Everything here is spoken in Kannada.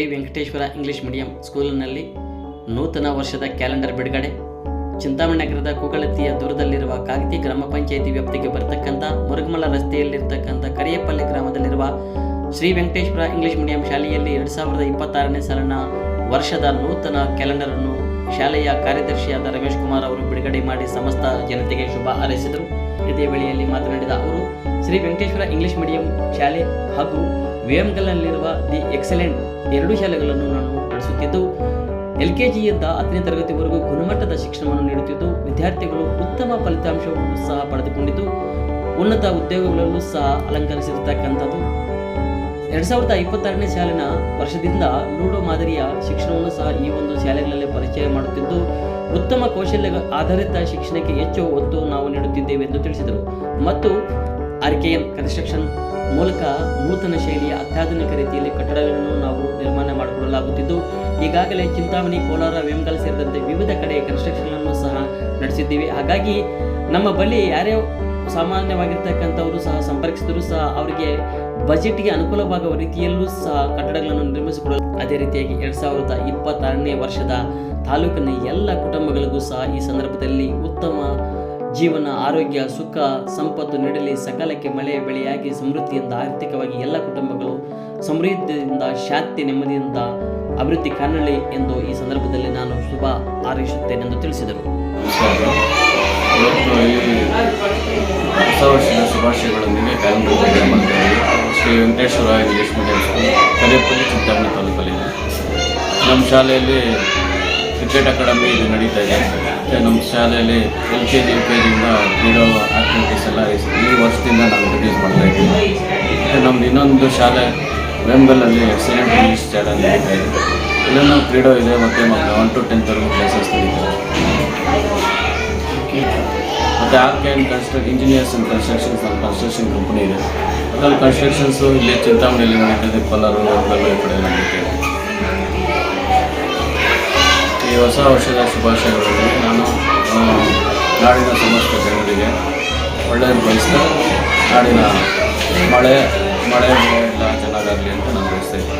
ಶ್ರೀ ವೆಂಕಟೇಶ್ವರ ಇಂಗ್ಲಿಷ್ ಮೀಡಿಯಂ ಸ್ಕೂಲಿನಲ್ಲಿ ನೂತನ ವರ್ಷದ ಕ್ಯಾಲೆಂಡರ್ ಬಿಡುಗಡೆ. ಚಿಂತಾಮಣಿ ನಗರದ ಕುಗಳತಿಯ ದೂರದಲ್ಲಿರುವ ಕಾಗತಿ ಗ್ರಾಮ ಪಂಚಾಯಿತಿ ವ್ಯಾಪ್ತಿಗೆ ಬರತಕ್ಕಂಥ ಮುರುಗಮಲ ರಸ್ತೆಯಲ್ಲಿರ್ತಕ್ಕಂಥ ಕರಿಯಪಲ್ಲಿ ಗ್ರಾಮದಲ್ಲಿರುವ ಶ್ರೀ ವೆಂಕಟೇಶ್ವರ ಇಂಗ್ಲಿಷ್ ಮೀಡಿಯಂ ಶಾಲೆಯಲ್ಲಿ ಎರಡು ಸಾವಿರದ ಇಪ್ಪತ್ತಾರನೇ ಸಾಲಿನ ವರ್ಷದ ನೂತನ ಕ್ಯಾಲೆಂಡರ್ ಅನ್ನು ಶಾಲೆಯ ಕಾರ್ಯದರ್ಶಿಯಾದ ರಮೇಶ್ ಕುಮಾರ್ ಅವರು ಬಿಡುಗಡೆ ಮಾಡಿ ಸಮಸ್ತ ಜನತೆಗೆ ಶುಭ ಹಾರೈಸಿದರು. ಇದೇ ವೇಳೆಯಲ್ಲಿ ಮಾತನಾಡಿದ ಅವರು, ಶ್ರೀ ವೆಂಕಟೇಶ್ವರ ಇಂಗ್ಲಿಷ್ ಮೀಡಿಯಂ ಶಾಲೆ ಹಾಗೂ ವಿಎಂಗಲ್ನಲ್ಲಿರುವ ದಿ ಎಕ್ಸಲೆಂಟ್ ಎರಡೂ ಶಾಲೆಗಳನ್ನು ನಾನು ನಡೆಸುತ್ತಿದ್ದು ಎಲ್ ಕೆ ಜಿಯಿಂದ ಹತ್ತನೇ ತರಗತಿವರೆಗೂ ಗುಣಮಟ್ಟದ ಶಿಕ್ಷಣವನ್ನು ನೀಡುತ್ತಿದ್ದು, ವಿದ್ಯಾರ್ಥಿಗಳು ಉತ್ತಮ ಫಲಿತಾಂಶವನ್ನು ಸಹ ಪಡೆದುಕೊಂಡಿದ್ದು, ಉನ್ನತ ಉದ್ಯೋಗಗಳಲ್ಲೂ ಸಹ ಅಲಂಕರಿಸಿರ್ತಕ್ಕಂಥದ್ದು. ಎರಡು ಸಾವಿರದ ಇಪ್ಪತ್ತಾರನೇ ಸಾಲಿನ ವರ್ಷದಿಂದ ಲೂಡೋ ಮಾದರಿಯ ಶಿಕ್ಷಣವನ್ನು ಸಹ ಈ ಒಂದು ಶಾಲೆಗಳಲ್ಲಿ ಪರಿಚಯ ಮಾಡುತ್ತಿದ್ದು, ಉತ್ತಮ ಕೌಶಲ್ಯ ಆಧಾರಿತ ಶಿಕ್ಷಣಕ್ಕೆ ಹೆಚ್ಚು ಒತ್ತು ನಾವು ನೀಡುತ್ತಿದ್ದೇವೆ ಎಂದು ತಿಳಿಸಿದರು. ಮತ್ತು ಆರ್ ಕೆ ಎಂ ಕನ್ಸ್ಟ್ರಕ್ಷನ್ ಮೂಲಕ ನೂತನ ಶೈಲಿಯ ಅತ್ಯಾಧುನಿಕ ರೀತಿಯಲ್ಲಿ ಕಟ್ಟಡಗಳನ್ನು ನಾವು ನಿರ್ಮಾಣ ಮಾಡಿಕೊಳ್ಳಲಾಗುತ್ತಿದ್ದು ಈಗಾಗಲೇ ಚಿಂತಾಮಣಿ, ಕೋಲಾರ, ವೇಮಗಲ್ ಸೇರಿದಂತೆ ವಿವಿಧ ಕಡೆ ಕನ್ಸ್ಟ್ರಕ್ಷನ್ ಅನ್ನು ಸಹ ನಡೆಸಿದ್ದೀವಿ. ಹಾಗಾಗಿ ನಮ್ಮ ಬಳಿ ಯಾರೇ ಸಾಮಾನ್ಯವಾಗಿರ್ತಕ್ಕಂಥವರು ಸಹ, ಸಂಪರ್ಕಿಸಿದರೂ ಸಹ ಅವರಿಗೆ ಬಜೆಟ್ಗೆ ಅನುಕೂಲವಾಗುವ ರೀತಿಯಲ್ಲೂ ಸಹ ಕಟ್ಟಡಗಳನ್ನು ನಿರ್ಮಿಸಿಕೊಡಲು ಅದೇ ರೀತಿಯಾಗಿ ಎರಡು ಸಾವಿರದ ಇಪ್ಪತ್ತಾರನೇ ವರ್ಷದ ತಾಲೂಕಿನ ಎಲ್ಲ ಕುಟುಂಬಗಳಿಗೂ ಸಹ ಈ ಸಂದರ್ಭದಲ್ಲಿ ಉತ್ತಮ ಜೀವನ, ಆರೋಗ್ಯ, ಸುಖ, ಸಂಪತ್ತು ನೀಡಲಿ, ಸಕಾಲಕ್ಕೆ ಮಳೆ ಬೆಳೆಯಾಗಿ ಸಮೃದ್ಧಿಯಿಂದ, ಆರ್ಥಿಕವಾಗಿ ಎಲ್ಲ ಕುಟುಂಬಗಳು ಸಮೃದ್ಧಿಯಿಂದ, ಶಾಂತಿ, ನೆಮ್ಮದಿಯಿಂದ ಅಭಿವೃದ್ಧಿ ಕಾಣಲಿ ಎಂದು ಈ ಸಂದರ್ಭದಲ್ಲಿ ನಾನು ಶುಭ ಹಾರೈಸುತ್ತೇನೆಂದು ತಿಳಿಸಿದರು. ಶುಭಾಶಯಗಳೊಂದಿಗೆ ಶ್ರೀ ವೆಂಕಟೇಶ್ವರ ಇಂಗ್ಲೀಷ್ ಮೀಡಿಯಂ ಚಿಂತಾಮಣಿ ತಾಲೂಕಲ್ಲಿದೆ ನಮ್ಮ ಶಾಲೆಯಲ್ಲಿ ಕ್ರಿಕೆಟ್ ಅಕಾಡೆಮಿ ಇಲ್ಲಿ ನಡೀತಾ ಇದೆ. ಮತ್ತು ನಮ್ಮ ಶಾಲೆಯಲ್ಲಿ L K G U K ಜಿಯಿಂದ ನೀಡೋ ಆ್ಯಕ್ಟಿವಿಟೀಸ್ ಎಲ್ಲ ಈ- ವರ್ಷದಿಂದ ನಾವು ಇಂಟ್ರಡ್ಯೂಸ್ ಮಾಡ್ತಾ ಇದ್ದೀವಿ. ಮತ್ತು ನಮ್ದು ಇನ್ನೊಂದು ಶಾಲೆ ವೆಂಬಲಲ್ಲಿ ಎಕ್ಸಲೆಂಟ್ ಇಂಗ್ಲೀಷ್ ಚಾನಲ್ ನಡೀತಾ ಇದೆ. ಇಲ್ಲೂ ಕ್ರೀಡೋ ಇದೆ, ಮತ್ತು ಮಕ್ಕಳು ಒನ್ ಟು ಟೆಂತ್ವರೆಗೂ ಕ್ಲಾಸಸ್ ನಡೀತಾರೆ ಮತ್ತು R K and construct engineers and constructions ಅಂತ ಕನ್ಸ್ಟ್ರಕ್ಷನ್ ಕಂಪ್ನಿ ಇದೆ. ಅದರಲ್ಲಿ ಕನ್ಸ್ಟ್ರಕ್ಷನ್ಸು ಇಲ್ಲಿ ಚಿಂತಾಮಣಿಯಲ್ಲಿ ನಡೀತದೆ ಪಲ್ಲಾರು ಈ ಕಡೆ ನಡೀತದೆ ಈ ಹೊಸ ವರ್ಷದ ಶುಭಾಶಯಗಳಲ್ಲಿ ನಾನು ನಾಡಿನ ಸಮಸ್ತ ಜನರಿಗೆ ಒಳ್ಳೆಯ ಬಯಸ್ತಾ ನಾಡಿನ ಮಳೆ ಮಳೆ ಎಲ್ಲ ಚೆನ್ನಾಗಾಗಲಿ ಅಂತ ನಾನು ಬಯಸ್ತಾ